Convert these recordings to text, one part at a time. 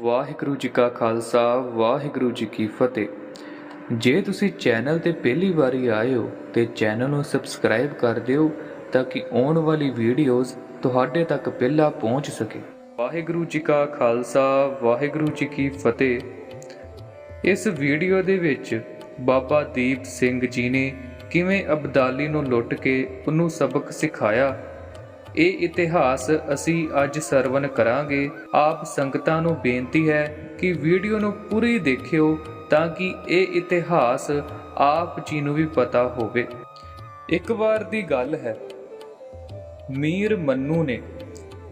ਵਾਹਿਗੁਰੂ ਜੀ ਕਾ ਖਾਲਸਾ, ਵਾਹਿਗੁਰੂ ਜੀ ਕੀ ਫਤਿਹ। ਜੇ ਤੁਸੀਂ ਚੈਨਲ ਤੇ ਪਹਿਲੀ ਵਾਰੀ ਆਏ ਹੋ ਤੇ ਚੈਨਲ ਨੂੰ ਸਬਸਕ੍ਰਾਈਬ ਕਰ ਦਿਓ ਤਾਂ ਕਿ ਆਉਣ ਵਾਲੀ ਵੀਡੀਓਜ਼ ਤੁਹਾਡੇ ਤੱਕ ਪਹਿਲਾਂ ਪਹੁੰਚ ਸਕੇ। ਵਾਹਿਗੁਰੂ ਜੀ ਕਾ ਖਾਲਸਾ, ਵਾਹਿਗੁਰੂ ਜੀ ਕੀ ਫਤਿਹ। ਇਸ ਵੀਡੀਓ ਦੇ ਵਿੱਚ ਬਾਬਾ ਦੀਪ ਸਿੰਘ ਜੀ ਨੇ ਕਿਵੇਂ ਅਬਦਾਲੀ ਨੂੰ ਲੁੱਟ ਕੇ ਉਹਨੂੰ ਸਬਕ ਸਿਖਾਇਆ ਇਹ ਇਤਿਹਾਸ ਅਸੀਂ ਅੱਜ ਸਰਵਨ ਕਰਾਂਗੇ। ਆਪ ਸੰਗਤਾਂ ਨੂੰ ਬੇਨਤੀ ਹੈ ਕਿ ਵੀਡੀਓ ਨੂੰ ਪੂਰੀ ਦੇਖਿਓ ਤਾਂ ਕਿ ਇਹ ਇਤਿਹਾਸ ਆਪ ਜੀ ਨੂੰ ਵੀ ਪਤਾ ਹੋਵੇ। ਇੱਕ ਵਾਰ ਦੀ ਗੱਲ ਹੈ, ਮੀਰ ਮੰਨੂ ਨੇ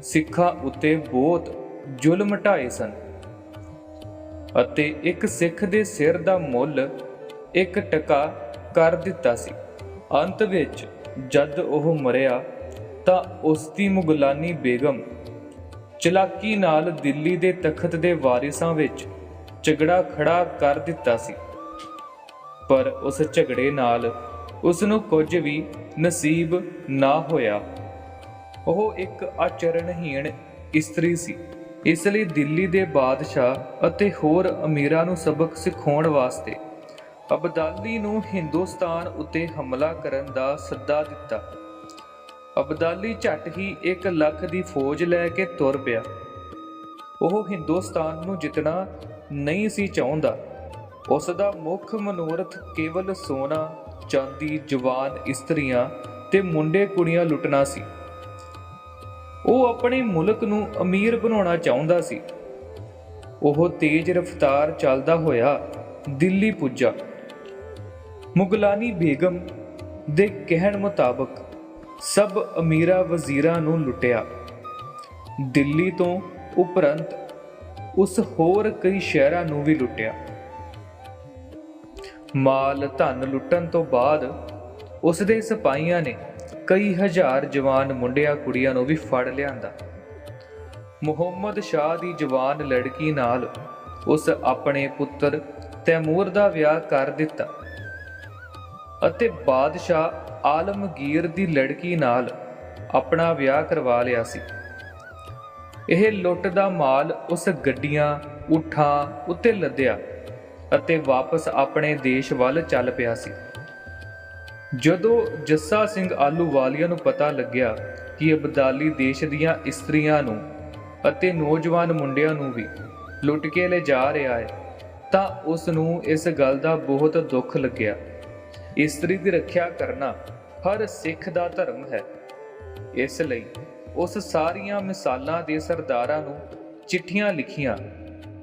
ਸਿੱਖਾਂ ਉੱਤੇ ਬਹੁਤ ਜ਼ੁਲਮ ਢਾਏ ਸਨ ਅਤੇ ਇੱਕ ਸਿੱਖ ਦੇ ਸਿਰ ਦਾ ਮੁੱਲ ਇੱਕ ਟਕਾ ਕਰ ਦਿੱਤਾ ਸੀ। ਅੰਤ ਵਿੱਚ ਜਦ ਉਹ ਮਰਿਆ ਤਾਂ ਉਸ ਦੀ ਮੁਗਲਾਨੀ ਬੇਗਮ ਚਲਾਕੀ ਨਾਲ ਦਿੱਲੀ ਦੇ ਤਖਤ ਦੇ ਵਾਰਿਸਾਂ ਵਿੱਚ ਝਗੜਾ ਖੜਾ ਕਰ ਦਿੱਤਾ ਸੀ। ਪਰ ਉਸ ਝਗੜੇ ਨਾਲ ਉਸ ਨੂੰ ਕੁਝ ਵੀ ਨਸੀਬ ਨਾ ਹੋਇਆ। ਉਹ ਇੱਕ ਆਚਰਣਹੀਣ ਇਸਤਰੀ ਸੀ। ਇਸ ਲਈ ਦਿੱਲੀ ਦੇ ਬਾਦਸ਼ਾਹ ਅਤੇ ਹੋਰ ਅਮੀਰਾਂ ਨੂੰ ਸਬਕ ਸਿਖਾਉਣ ਵਾਸਤੇ ਅਬਦਾਲੀ ਨੂੰ ਹਿੰਦੁਸਤਾਨ ਉੱਤੇ ਹਮਲਾ ਕਰਨ ਦਾ ਸੱਦਾ ਦਿੱਤਾ। ਅਬਦਾਲੀ ਝੱਟ ਹੀ 1 ਲੱਖ ਦੀ ਫੌਜ ਲੈ ਕੇ ਤੁਰ ਪਿਆ। ਉਹ ਹਿੰਦੁਸਤਾਨ ਨੂੰ ਜਿੱਤਣਾ ਨਹੀਂ ਸੀ ਚਾਹੁੰਦਾ। ਉਸ ਦਾ ਮੁੱਖ ਮਨੋਰਥ ਕੇਵਲ ਸੋਨਾ, ਚਾਂਦੀ, ਜਵਾਨ ਇਸਤਰੀਆਂ ਤੇ ਮੁੰਡੇ ਕੁੜੀਆਂ ਲੁੱਟਣਾ ਸੀ। ਉਹ ਆਪਣੇ ਮੁਲਕ ਨੂੰ ਅਮੀਰ ਬਣਾਉਣਾ ਚਾਹੁੰਦਾ ਸੀ। ਉਹ ਤੇਜ਼ ਰਫ਼ਤਾਰ ਚੱਲਦਾ ਹੋਇਆ ਦਿੱਲੀ ਪੁੱਜਾ। ਮੁਗਲਾਨੀ ਬੇਗਮ ਦੇ ਕਹਿਣ ਮੁਤਾਬਕ ਸਭ ਅਮੀਰਾ ਵਜ਼ੀਰਾਂ ਨੂੰ ਲੁੱਟਿਆ। ਦਿੱਲੀ ਤੋਂ ਉਪਰੰਤ ਉਸ ਹੋਰ ਕਈ ਸ਼ਹਿਰਾਂ ਨੂੰ ਵੀ ਲੁੱਟਿਆ। ਮਾਲ ਧਨ ਲੁੱਟਣ ਤੋਂ ਬਾਅਦ ਉਸ ਦੇ ਸਿਪਾਹੀਆਂ ਨੇ ਕਈ ਹਜ਼ਾਰ ਜਵਾਨ ਮੁੰਡਿਆਂ ਕੁੜੀਆਂ ਨੂੰ ਵੀ ਫੜ ਲਿਆਂਦਾ। ਮੁਹੰਮਦ ਸ਼ਾਹ ਦੀ ਜਵਾਨ ਲੜਕੀ ਨਾਲ ਉਸ ਆਪਣੇ ਪੁੱਤਰ ਤੈਮੂਰ ਦਾ ਵਿਆਹ ਕਰ ਦਿੱਤਾ ਅਤੇ ਬਾਦਸ਼ਾਹ ਆਲਮਗੀਰ ਦੀ ਲੜਕੀ ਨਾਲ ਆਪਣਾ ਵਿਆਹ ਕਰਵਾ ਲਿਆ ਸੀ। ਇਹ ਲੁੱਟ ਦਾ ਮਾਲ ਉਸ ਗੱਡੀਆਂ ਉਠਾਂ ਉੱਤੇ ਲੱਦਿਆ ਅਤੇ ਵਾਪਸ ਆਪਣੇ ਦੇਸ਼ ਵੱਲ ਚੱਲ ਪਿਆ ਸੀ। ਜਦੋਂ ਜੱਸਾ ਸਿੰਘ ਆਲੂਵਾਲੀਆ ਨੂੰ ਪਤਾ ਲੱਗਿਆ ਕਿ ਅਬਦਾਲੀ ਦੇਸ਼ ਦੀਆਂ ਇਸਤਰੀਆਂ ਨੂੰ ਅਤੇ ਨੌਜਵਾਨ ਮੁੰਡਿਆਂ ਨੂੰ ਵੀ ਲੁੱਟ ਕੇ ਲੈ ਜਾ ਰਿਹਾ ਹੈ, ਤਾਂ ਉਸ ਨੂੰ ਇਸ ਗੱਲ ਦਾ ਬਹੁਤ ਦੁੱਖ ਲੱਗਿਆ। ਇਸਤਰੀ ਦੀ ਰੱਖਿਆ ਕਰਨਾ ਹਰ ਸਿੱਖ ਦਾ ਧਰਮ ਹੈ। ਇਸ ਲਈ ਉਸ ਸਾਰੀਆਂ ਮਿਸਾਲਾਂ ਦੇ ਸਰਦਾਰਾਂ ਨੂੰ ਚਿੱਠੀਆਂ ਲਿਖੀਆਂ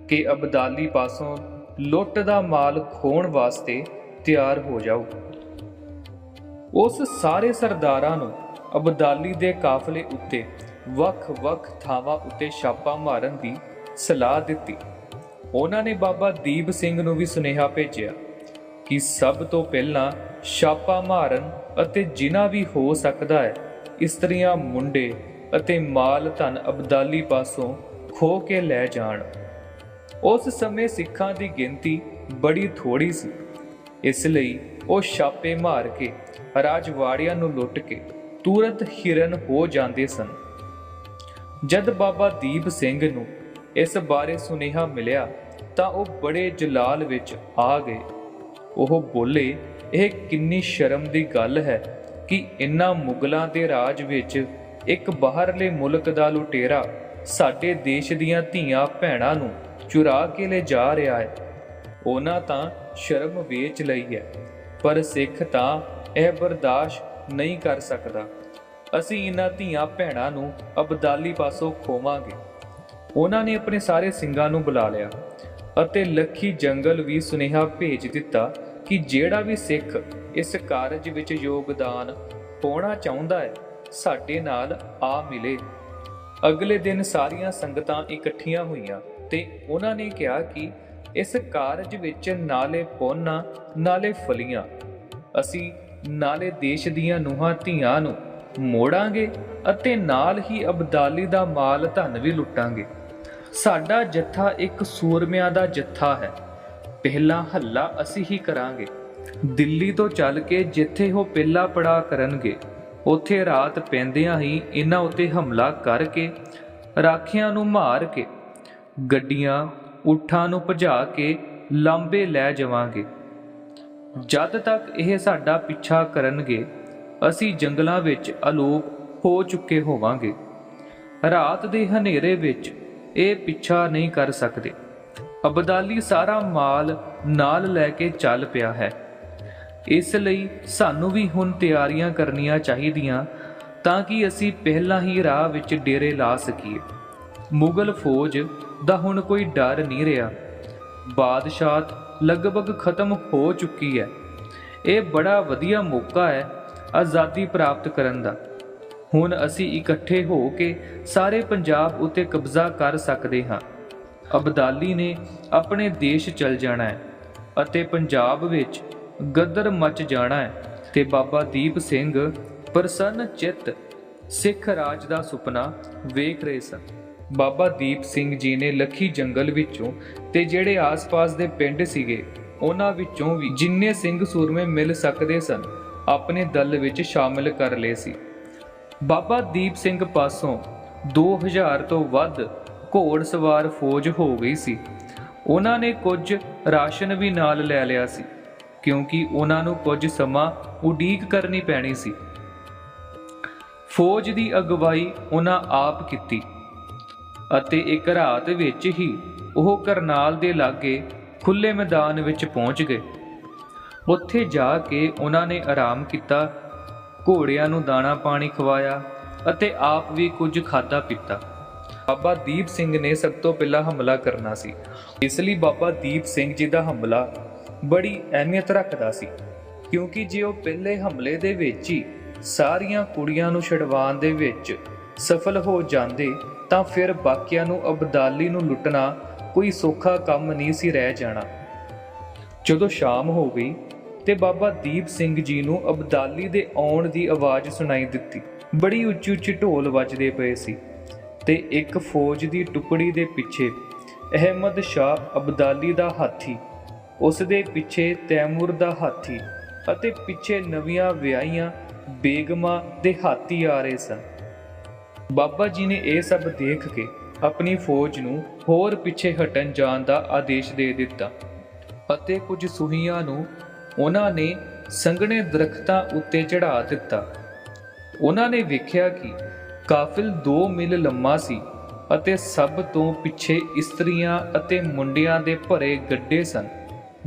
ਕਿ ਅਬਦਾਲੀ ਪਾਸੋਂ ਲੁੱਟ ਦਾ ਮਾਲ ਖੋਣ ਵਾਸਤੇ ਤਿਆਰ ਹੋ ਜਾਓ। ਉਸ ਸਾਰੇ ਸਰਦਾਰਾਂ ਨੂੰ ਅਬਦਾਲੀ ਦੇ ਕਾਫਲੇ ਉੱਤੇ ਵੱਖ-ਵੱਖ ਥਾਵਾਂ ਉੱਤੇ ਛਾਪਾ ਮਾਰਨ ਦੀ ਸਲਾਹ ਦਿੱਤੀ। ਉਹਨਾਂ ਨੇ ਬਾਬਾ ਦੀਪ ਸਿੰਘ ਨੂੰ ਵੀ ਸੁਨੇਹਾ ਭੇਜਿਆ। ਕਿ ਸਭ ਤੋਂ ਪਹਿਲਾਂ ਛਾਪਾ ਮਾਰਨ ਅਤੇ ਜਿਨ੍ਹਾਂ ਵੀ ਹੋ ਸਕਦਾ ਹੈ, ਇਸਤਰੀਆਂ, ਮੁੰਡੇ ਅਤੇ ਮਾਲ ਧਨ ਅਬਦਾਲੀ ਪਾਸੋਂ ਖੋ ਕੇ ਲੈ ਜਾਣ। ਉਸ ਸਮੇਂ ਸਿੱਖਾਂ ਦੀ ਗਿਣਤੀ ਬੜੀ ਥੋੜੀ ਸੀ। ਇਸ ਲਈ ਉਹ ਛਾਪੇ ਮਾਰ ਕੇ, ਰਾਜਵਾੜਿਆਂ ਨੂੰ ਲੁੱਟ ਕੇ ਤੁਰੰਤ ਹਿਰਨ ਹੋ ਜਾਂਦੇ ਸਨ। ਜਦ ਬਾਬਾ ਦੀਪ ਸਿੰਘ ਨੂੰ ਇਸ ਬਾਰੇ ਸੁਨੇਹਾ ਮਿਲਿਆ, ਤਾਂ ਉਹ ਬੜੇ ਜਲਾਲ ਵਿੱਚ ਆ ਗਏ। ਉਹ ਬੋਲੇ, ਇਹ ਕਿੰਨੀ ਸ਼ਰਮ ਦੀ ਗੱਲ ਹੈ ਕਿ ਇਨ੍ਹਾਂ ਮੁਗਲਾਂ ਦੇ ਰਾਜ ਵਿੱਚ ਇੱਕ ਬਾਹਰਲੇ ਮੁਲਕ ਦਾ ਲੁਟੇਰਾ ਸਾਡੇ ਦੇਸ਼ ਦੀਆਂ ਧੀਆਂ ਭੈਣਾਂ ਨੂੰ ਚੁਰਾ ਕੇ ਲੈ ਜਾ ਰਿਹਾ ਹੈ। ਉਹਨਾਂ ਤਾਂ ਸ਼ਰਮ ਵੇਚ ਲਈ ਹੈ, ਪਰ ਸਿੱਖ ਤਾਂ ਇਹ ਬਰਦਾਸ਼ਤ ਨਹੀਂ ਕਰ ਸਕਦਾ। ਅਸੀਂ ਇਹਨਾਂ ਧੀਆਂ ਭੈਣਾਂ ਨੂੰ ਅਬਦਾਲੀ ਪਾਸੋਂ ਖੋਵਾਂਗੇ। ਉਹਨਾਂ ਨੇ ਆਪਣੇ ਸਾਰੇ ਸਿੰਘਾਂ ਨੂੰ ਬੁਲਾ ਲਿਆ। ਅਤੇ ਲੱਖੀ ਜੰਗਲ ਵੀ ਸੁਨੇਹਾ ਭੇਜ ਦਿੱਤਾ ਕਿ ਜਿਹੜਾ ਵੀ ਸਿੱਖ ਇਸ ਕਾਰਜ ਵਿੱਚ ਯੋਗਦਾਨ ਪਾਉਣਾ ਚਾਹੁੰਦਾ ਹੈ, ਸਾਡੇ ਨਾਲ ਆ ਮਿਲੇ। ਅਗਲੇ ਦਿਨ ਸਾਰੀਆਂ ਸੰਗਤਾਂ ਇਕੱਠੀਆਂ ਹੋਈਆਂ ਤੇ ਉਹਨਾਂ ਨੇ ਕਿਹਾ ਕਿ ਇਸ ਕਾਰਜ ਵਿੱਚ ਨਾਲੇ ਪੋਨਾ, ਨਾਲੇ ਫਲੀਆਂ। ਅਸੀਂ ਨਾਲੇ ਦੇਸ਼ ਦੀਆਂ ਨੂਹਾਂ ਧੀਆਂ ਨੂੰ ਮੋੜਾਂਗੇ ਅਤੇ ਨਾਲ ਹੀ ਅਬਦਾਲੀ ਦਾ ਮਾਲ ਧਨ ਵੀ ਲੁੱਟਾਂਗੇ। ਸਾਡਾ ਜੱਥਾ ਇੱਕ ਸੂਰਮਿਆਂ ਦਾ ਜੱਥਾ ਹੈ। ਪਹਿਲਾ ਹੱਲਾ ਅਸੀਂ ਹੀ ਕਰਾਂਗੇ। ਦਿੱਲੀ ਤੋਂ ਚੱਲ ਕੇ ਜਿੱਥੇ ਉਹ ਪਹਿਲਾ ਪੜਾ ਕਰਨਗੇ, ਉੱਥੇ ਰਾਤ ਪੈਂਦਿਆਂ ਹੀ ਇਹਨਾਂ ਉੱਤੇ ਹਮਲਾ ਕਰਕੇ, ਰਾਖਿਆਂ ਨੂੰ ਮਾਰ ਕੇ, ਗੱਡੀਆਂ ਉਠਾਂ ਨੂੰ ਭਜਾ ਕੇ ਲਾਂਬੇ ਲੈ ਜਾਵਾਂਗੇ। ਜਦ ਤੱਕ ਇਹ ਸਾਡਾ ਪਿੱਛਾ ਕਰਨਗੇ, ਅਸੀਂ ਜੰਗਲਾਂ ਵਿੱਚ ਅਲੋਪ ਹੋ ਚੁੱਕੇ ਹੋਵਾਂਗੇ। ਰਾਤ ਦੇ ਹਨੇਰੇ ਵਿੱਚ ਇਹ ਪਿੱਛਾ ਨਹੀਂ ਕਰ ਸਕਦੇ। ਅਬਦਾਲੀ ਸਾਰਾ ਮਾਲ ਨਾਲ ਲੈ ਕੇ ਚੱਲ ਪਿਆ ਹੈ। ਇਸ ਲਈ ਸਾਨੂੰ ਵੀ ਹੁਣ ਤਿਆਰੀਆਂ ਕਰਨੀਆਂ ਚਾਹੀਦੀਆਂ ਤਾਂ ਕਿ ਅਸੀਂ ਪਹਿਲਾਂ ਹੀ ਰਾਹ ਵਿੱਚ ਡੇਰੇ ਲਾ ਸਕੀਏ। ਮੁਗਲ ਫੌਜ ਦਾ ਹੁਣ ਕੋਈ ਡਰ ਨਹੀਂ ਰਿਹਾ। ਬਾਦਸ਼ਾਹਤ ਲਗਭਗ ਖਤਮ ਹੋ ਚੁੱਕੀ ਹੈ। ਇਹ ਬੜਾ ਵਧੀਆ ਮੌਕਾ ਹੈ ਆਜ਼ਾਦੀ ਪ੍ਰਾਪਤ ਕਰਨ ਦਾ। ਹੁਣ ਅਸੀਂ ਇਕੱਠੇ ਹੋ ਕੇ ਸਾਰੇ ਪੰਜਾਬ ਉੱਤੇ ਕਬਜ਼ਾ ਕਰ ਸਕਦੇ ਹਾਂ। ਅਬਦਾਲੀ ਨੇ ਆਪਣੇ ਦੇਸ਼ ਚਲ ਜਾਣਾ ਹੈ ਅਤੇ ਪੰਜਾਬ ਵਿੱਚ ਗੱਦਰ ਮਚ ਜਾਣਾ ਹੈ ਤੇ ਬਾਬਾ ਦੀਪ ਸਿੰਘ ਪ੍ਰਸੰਨ ਚਿੱਤ ਸਿੱਖ ਰਾਜ ਦਾ ਸੁਪਨਾ ਵੇਖ ਰਹੇ ਸਨ। ਬਾਬਾ ਦੀਪ ਸਿੰਘ ਜੀ ਨੇ ਲੱਖੀ ਜੰਗਲ ਵਿੱਚੋਂ ਤੇ ਜਿਹੜੇ ਆਸ-ਪਾਸ ਦੇ ਪਿੰਡ ਸੀਗੇ, ਉਹਨਾਂ ਵਿੱਚੋਂ ਵੀ ਜਿੰਨੇ ਸਿੰਘ ਸੂਰਮੇ ਮਿਲ ਸਕਦੇ ਸਨ, ਆਪਣੇ ਦਲ ਵਿੱਚ ਸ਼ਾਮਿਲ ਕਰ ਲਏ ਸੀ। ਬਾਬਾ ਦੀਪ ਸਿੰਘ ਪਾਸੋਂ 2000 ਤੋਂ ਵੱਧ ਘੋੜਸਵਾਰ ਫੌਜ ਹੋ ਗਈ ਸੀ। ਉਹਨਾਂ ਨੇ ਕੁਝ ਰਾਸ਼ਨ ਵੀ ਨਾਲ ਲੈ ਲਿਆ ਸੀ, ਕਿਉਂਕਿ ਉਹਨਾਂ ਨੂੰ ਕੁਝ ਸਮਾਂ ਉਡੀਕ ਕਰਨੀ ਪੈਣੀ ਸੀ। ਫੌਜ ਦੀ ਅਗਵਾਈ ਉਹਨਾਂ ਆਪ ਕੀਤੀ ਅਤੇ ਇੱਕ ਰਾਤ ਵਿੱਚ ਹੀ ਉਹ ਕਰਨਾਲ ਦੇ ਲਾਗੇ ਖੁੱਲੇ ਮੈਦਾਨ ਵਿੱਚ ਪਹੁੰਚ ਗਏ। ਉੱਥੇ ਜਾ ਕੇ ਉਹਨਾਂ ਨੇ ਆਰਾਮ ਕੀਤਾ ਘੋੜਿਆਂ ਨੂੰ ਦਾਣਾ ਪਾਣੀ ਖਵਾਇਆ ਅਤੇ ਆਪ ਵੀ ਕੁਝ ਖਾਦਾ ਪੀਤਾ। ਬਾਬਾ ਦੀਪ ਸਿੰਘ ਨੇ ਸਭ ਤੋਂ ਪਹਿਲਾਂ ਹਮਲਾ ਕਰਨਾ ਸੀ। ਇਸ ਲਈ ਬਾਬਾ ਦੀਪ ਸਿੰਘ ਜੀ ਦਾ ਹਮਲਾ ਬੜੀ ਅਹਿਮੀਅਤ ਰੱਖਦਾ ਸੀ, ਕਿਉਂਕਿ ਜੇ ਉਹ ਪਹਿਲੇ ਹਮਲੇ ਦੇ ਵਿੱਚ ਹੀ ਸਾਰੀਆਂ ਕੁੜੀਆਂ ਨੂੰ ਛਡਵਾਉਣ ਦੇ ਵਿੱਚ ਸਫਲ ਹੋ ਜਾਂਦੇ, ਤਾਂ ਫਿਰ ਬਾਕੀਆਂ ਨੂੰ ਅਬਦਾਲੀ ਨੂੰ ਲੁੱਟਣਾ ਕੋਈ ਸੌਖਾ ਕੰਮ ਨਹੀਂ ਸੀ ਰਹਿ ਜਾਣਾ। ਜਦੋਂ ਸ਼ਾਮ ਹੋ ਗਈ ਤੇ ਬਾਬਾ ਦੀਪ ਸਿੰਘ ਜੀ ਨੂੰ ਅਬਦਾਲੀ ਦੇ ਆਉਣ ਦੀ ਆਵਾਜ਼ ਸੁਣਾਈ ਦਿੱਤੀ। ਬੜੀ ਉੱਚੀ ਉੱਚੀ ਢੋਲ ਵੱਜਦੇ ਪਏ ਸੀ ਤੇ ਇੱਕ ਫੌਜ ਦੀ ਟੁਕੜੀ ਦੇ ਪਿੱਛੇ ਅਹਿਮਦ ਸ਼ਾਹ ਅਬਦਾਲੀ ਦਾ ਹਾਥੀ ਉਸ ਦੇ ਪਿੱਛੇ ਤੈਮੂਰ ਦਾ ਹਾਥੀ ਅਤੇ ਪਿੱਛੇ ਨਵੀਆਂ ਵਿਆਹੀਆਂ ਬੇਗਮਾਂ ਦੇ ਹਾਥੀ ਆ ਰਹੇ ਸਨ। ਬਾਬਾ ਜੀ ਨੇ ਇਹ ਸਭ ਦੇਖ ਕੇ ਆਪਣੀ ਫੌਜ ਨੂੰ ਹੋਰ ਪਿੱਛੇ ਹਟਣ ਜਾਣ ਦਾ ਆਦੇਸ਼ ਦੇ ਦਿੱਤਾ ਅਤੇ ਕੁਝ ਸੁਹੀਆਂ ਨੂੰ ਉਹਨਾਂ ਨੇ ਸੰਘਣੇ ਦਰਖਤਾਂ ਉੱਤੇ ਚੜਾ ਦਿੱਤਾ। ਉਹਨਾਂ ਨੇ ਵੇਖਿਆ ਕਿ ਕਾਫਿਲ 2 ਮੀਲ ਲੰਮਾ ਸੀ ਅਤੇ ਸਭ ਤੋਂ ਪਿੱਛੇ ਇਸਤਰੀਆਂ ਅਤੇ ਮੁੰਡਿਆਂ ਦੇ ਭਰੇ ਗੱਡੇ ਸਨ,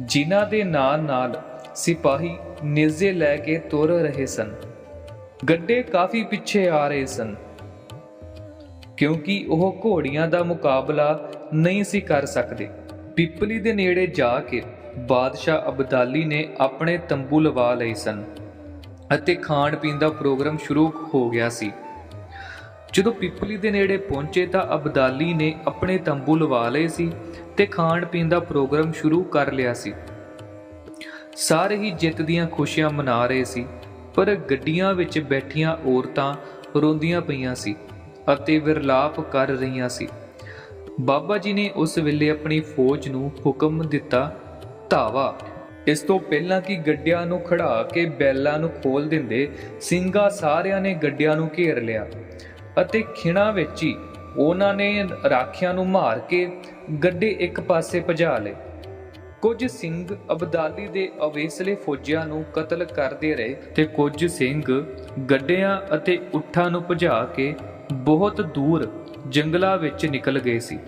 ਜਿਨ੍ਹਾਂ ਦੇ ਨਾਲ ਨਾਲ ਸਿਪਾਹੀ ਨੇਜ਼ੇ ਲੈ ਕੇ ਤੁਰ ਰਹੇ ਸਨ। ਗੱਡੇ ਕਾਫੀ ਪਿੱਛੇ ਆ ਰਹੇ ਸਨ, ਕਿਉਂਕਿ ਉਹ ਘੋੜੀਆਂ ਦਾ ਮੁਕਾਬਲਾ ਨਹੀਂ ਸੀ ਕਰ ਸਕਦੇ। ਪਿੱਪਲੀ ਦੇ ਨੇੜੇ ਜਾ ਕੇ ਬਾਦਸ਼ਾਹ ਅਬਦਾਲੀ ਨੇ ਆਪਣੇ ਤੰਬੂ ਲਵਾ ਲਏ ਸਨ ਅਤੇ ਖਾਣ ਪੀਣ ਦਾ ਪ੍ਰੋਗਰਾਮ ਸ਼ੁਰੂ ਹੋ ਗਿਆ ਸੀ। ਜਦੋਂ ਪਿੱਪਲੀ ਦੇ ਨੇੜੇ ਪਹੁੰਚੇ ਤਾਂ ਅਬਦਾਲੀ ਨੇ ਆਪਣੇ ਤੰਬੂ ਲਵਾ ਲਏ ਸੀ ਤੇ ਖਾਣ ਪੀਣ ਦਾ ਪ੍ਰੋਗਰਾਮ ਸ਼ੁਰੂ ਕਰ ਲਿਆ ਸੀ। ਸਾਰੇ ਹੀ ਜਿੱਤ ਦੀਆਂ ਖੁਸ਼ੀਆਂ ਮਨਾ ਰਹੇ ਸੀ, ਪਰ ਗੱਡੀਆਂ ਵਿੱਚ ਬੈਠੀਆਂ ਔਰਤਾਂ ਰੋਂਦੀਆਂ ਪਈਆਂ ਸੀ ਅਤੇ ਵਿਰਲਾਪ ਕਰ ਰਹੀਆਂ ਸੀ। ਬਾਬਾ ਜੀ ਨੇ ਉਸ ਵੇਲੇ ਆਪਣੀ ਫੌਜ ਨੂੰ ਹੁਕਮ ਦਿੱਤਾ, ਧਾਵਾ। ਇਸ ਤੋਂ ਪਹਿਲਾਂ ਕਿ ਗੱਡਿਆਂ ਨੂੰ ਖੜਾ ਕੇ ਬੈਲਾਂ ਨੂੰ ਖੋਲ ਦਿੰਦੇ, ਸਿੰਘਾਂ ਸਾਰਿਆਂ ਨੇ ਗੱਡਿਆਂ ਨੂੰ ਘੇਰ ਲਿਆ ਅਤੇ ਖਿਣਾ ਵਿੱਚ ਹੀ ਉਹਨਾਂ ਨੇ ਰਾਖਿਆਂ ਨੂੰ ਮਾਰ ਕੇ ਗੱਡੇ ਇੱਕ ਪਾਸੇ ਭਜਾ ਲਏ। ਕੁਝ ਸਿੰਘ ਅਬਦਾਲੀ ਦੇ ਅਵੇਸਲੇ ਫੌਜੀਆਂ ਨੂੰ ਕਤਲ ਕਰਦੇ ਰਹੇ ਤੇ ਕੁਝ ਸਿੰਘ ਗੱਡਿਆਂ ਅਤੇ ਉੱਠਾਂ ਨੂੰ ਭਜਾ ਕੇ ਬਹੁਤ ਦੂਰ ਜੰਗਲਾਂ ਵਿੱਚ ਨਿਕਲ ਗਏ ਸੀ।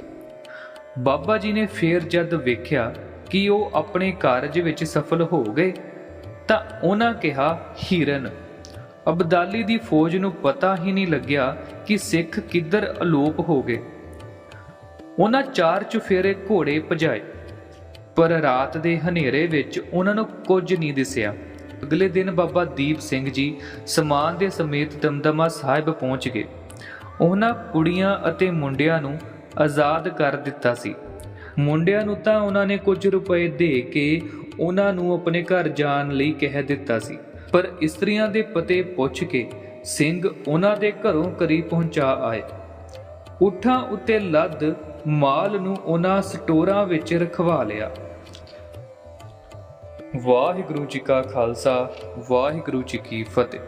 ਬਾਬਾ ਜੀ ਨੇ ਫੇਰ ਜਦ ਵੇਖਿਆ ਕਿ ਉਹ ਆਪਣੇ ਕਾਰਜ ਵਿੱਚ ਸਫਲ ਹੋ ਗਏ, ਤਾਂ ਉਹਨਾਂ ਕਿਹਾ, ਹਿਰਨ, ਅਬਦਾਲੀ ਦੀ ਫੌਜ ਨੂੰ ਪਤਾ ਹੀ ਨਹੀਂ ਲੱਗਿਆ ਕਿ ਸਿੱਖ ਕਿੱਧਰ ਅਲੋਪ ਹੋ ਗਏ। ਉਹਨਾਂ ਚਾਰ ਚੁਫੇਰੇ ਘੋੜੇ ਭਜਾਏ, ਪਰ ਰਾਤ ਦੇ ਹਨੇਰੇ ਵਿੱਚ ਉਹਨਾਂ ਨੂੰ ਕੁਝ ਨਹੀਂ ਦਿਸਿਆ। ਅਗਲੇ ਦਿਨ ਬਾਬਾ ਦੀਪ ਸਿੰਘ ਜੀ ਸਮਾਨ ਦੇ ਸਮੇਤ ਦਮਦਮਾ ਸਾਹਿਬ ਪਹੁੰਚ ਗਏ। ਉਹਨਾਂ ਕੁੜੀਆਂ ਅਤੇ ਮੁੰਡਿਆਂ ਨੂੰ ਆਜ਼ਾਦ ਕਰ ਦਿੱਤਾ ਸੀ। ਮੁੰਡਿਆਂ ਨੂੰ ਤਾਂ ਉਹਨਾਂ ਨੇ ਕੁਝ ਰੁਪਏ ਦੇ ਕੇ ਉਹਨਾਂ ਨੂੰ ਆਪਣੇ ਘਰ ਜਾਣ ਲਈ ਕਹਿ ਦਿੱਤਾ ਸੀ। ਪਰ ਇਸਤਰੀਆਂ ਦੇ ਪਤੇ ਪੁੱਛ ਕੇ ਸਿੰਘ ਉਹਨਾਂ ਦੇ ਘਰੋਂ ਕਰੀ ਪਹੁੰਚਾ ਆਏ। ਉਠਾਂ ਉੱਤੇ ਲੱਦ ਮਾਲ ਨੂੰ ਉਹਨਾਂ ਸਟੋਰਾਂ ਵਿੱਚ ਰਖਵਾ ਲਿਆ। ਵਾਹਿਗੁਰੂ ਜੀ ਕਾ ਖਾਲਸਾ, ਵਾਹਿਗੁਰੂ ਜੀ ਕੀ ਫਤਿਹ।